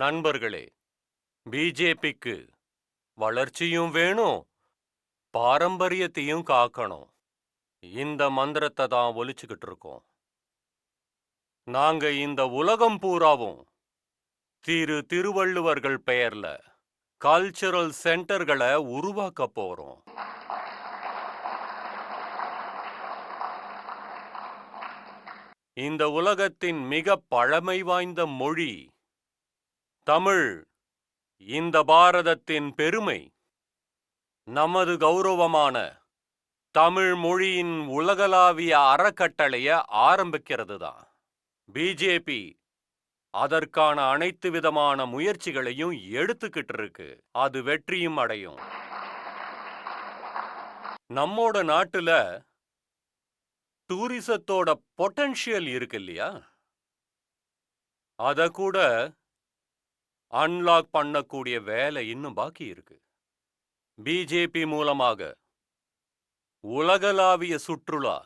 நண்பர்களே பிஜேபிக்கு வளர்ச்சியும் வேணும் பாரம்பரியத்தையும் காக்கணும். இந்த மந்திரத்தை தான் ஒலிச்சுக்கிட்டு இருக்கோம். நாங்க இந்த உலகம் பூராவும் திரு திருவள்ளுவர்கள் பெயர்ல கல்ச்சரல் சென்டர்களை உருவாக்க போறோம். இந்த உலகத்தின் மிக பழமை வாய்ந்த மொழி தமிழ் இந்த பாரதத்தின் பெருமை. நமது கௌரவமான தமிழ் மொழியின் உலகளாவிய அறக்கட்டளைய ஆரம்பிக்கிறது தான் பிஜேபி அதற்கான அனைத்து விதமான முயற்சிகளையும் எடுத்துக்கிட்டு இருக்கு அது வெற்றியும் அடையும். நம்மோட நாட்டுல டூரிசத்தோட பொட்டன்ஷியல் இருக்கு இல்லையா? அத கூட அன்லாக் பண்ணக்கூடிய வேலை இன்னும் பாக்கி இருக்கு. பிஜேபி மூலமாக உலகளாவிய சுற்றுலா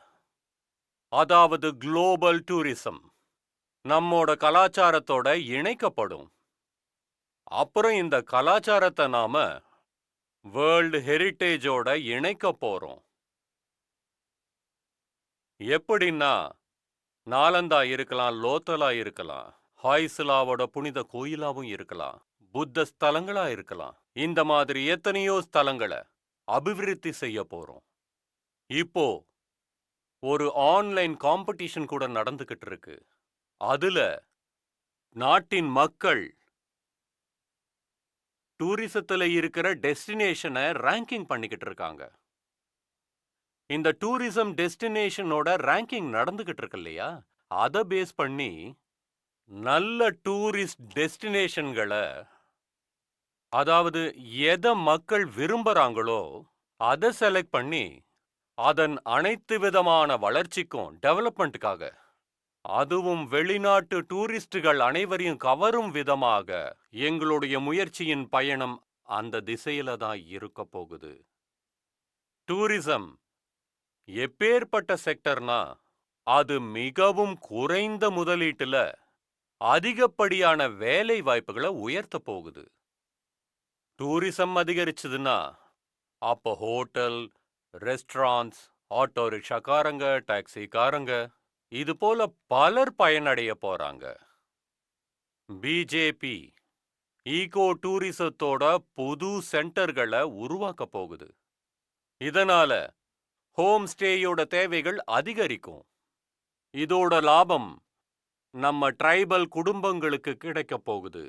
அதாவது குளோபல் டூரிசம் நம்மோட கலாச்சாரத்தோட இணைக்கப்படும். அப்புறம் இந்த கலாச்சாரத்தை நாம வேர்ல்டு ஹெரிட்டேஜோட இணைக்க போறோம். எப்படின்னா நாலந்தா இருக்கலாம் லோத்தலா இருக்கலாம் ஹாய்சிலாவோட புனித கோயிலாவும் இருக்கலாம் புத்த ஸ்தலங்களா இருக்கலாம். இந்த மாதிரி எத்தனையோ ஸ்தலங்களை அபிவிருத்தி செய்ய போறோம். இப்போ ஒரு ஆன்லைன் காம்படிஷன் கூட நடந்துகிட்டு இருக்கு. அதுல நாட்டின் மக்கள் டூரிசத்துல இருக்கிற டெஸ்டினேஷனை ரேங்கிங் பண்ணிக்கிட்டு இருக்காங்க. இந்த டூரிசம் டெஸ்டினேஷனோட ரேங்கிங் நடந்துகிட்டு இருக்கு இல்லையா? அதை பேஸ் பண்ணி நல்ல டூரிஸ்ட் டெஸ்டினேஷன்களை அதாவது எதை மக்கள் விரும்புறாங்களோ அதை செலக்ட் பண்ணி அதன் அனைத்து விதமான வளர்ச்சிக்கும் டெவலப்மெண்ட்டுக்காக அதுவும் வெளிநாட்டு டூரிஸ்டுகள் அனைவரையும் கவரும் விதமாக எங்களுடைய முயற்சியின் பயணம் அந்த திசையில தான் இருக்க போகுது. டூரிசம் எப்பேற்பட்ட செக்டர்னா அது மிகவும் குறைந்த முதலீட்டுல அதிகப்படியான வேலை வாய்ப்புகளை உயர்த்த போகுது. டூரிசம் அதிகரிச்சதுன்னா அப்போ ஹோட்டல் ரெஸ்டாரண்ட்ஸ் ஆட்டோ ரிக்ஷாக்காரங்க டாக்ஸிக்காரங்க இது போல பலர் பயனடைய போறாங்க. பிஜேபி ஈகோ டூரிசத்தோட புது சென்டர்களை உருவாக்க போகுது. இதனால ஹோம் ஸ்டேயோட தேவைகள் அதிகரிக்கும். இதோட லாபம் நம்ம ட்ரைபல் குடும்பங்களுக்கு கிடைக்கப் போகுது.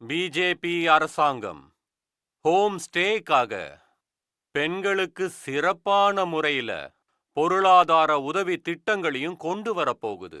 பிஜேபி அரசாங்கம் ஹோம் ஸ்டேக்காக பெண்களுக்கு சிறப்பான முறையில பொருளாதார உதவி திட்டங்களையும் கொண்டு வரப்போகுது